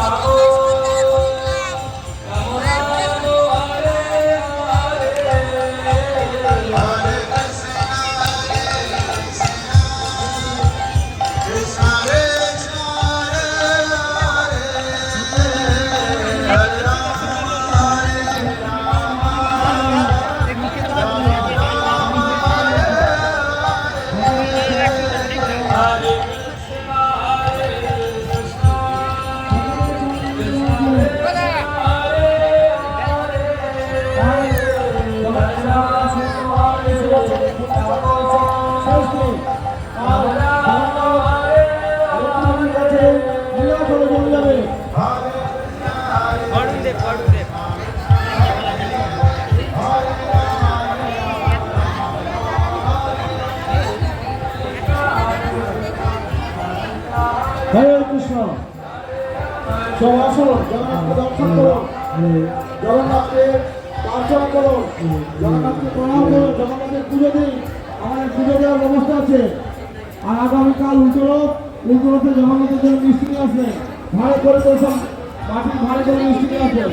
감사합니다. হরে কৃষ্ণ সব আসো জগন্নাথকে দর্শন করো জগন্নাথকে প্রার্থনা করুন। জগন্নাথকে প্রণাম করুন। জগন্নাথের পুজো দিন আমাদের পুজো দেওয়ার ব্যবস্থা আছে। আর আগামীকাল উল্টোরথ উল্টোরথে জগন্নাথের জন্য মিষ্টি নিয়ে আসবেন ভাড়ে করে সব মাটির ভালো করে মিষ্টি আসবেন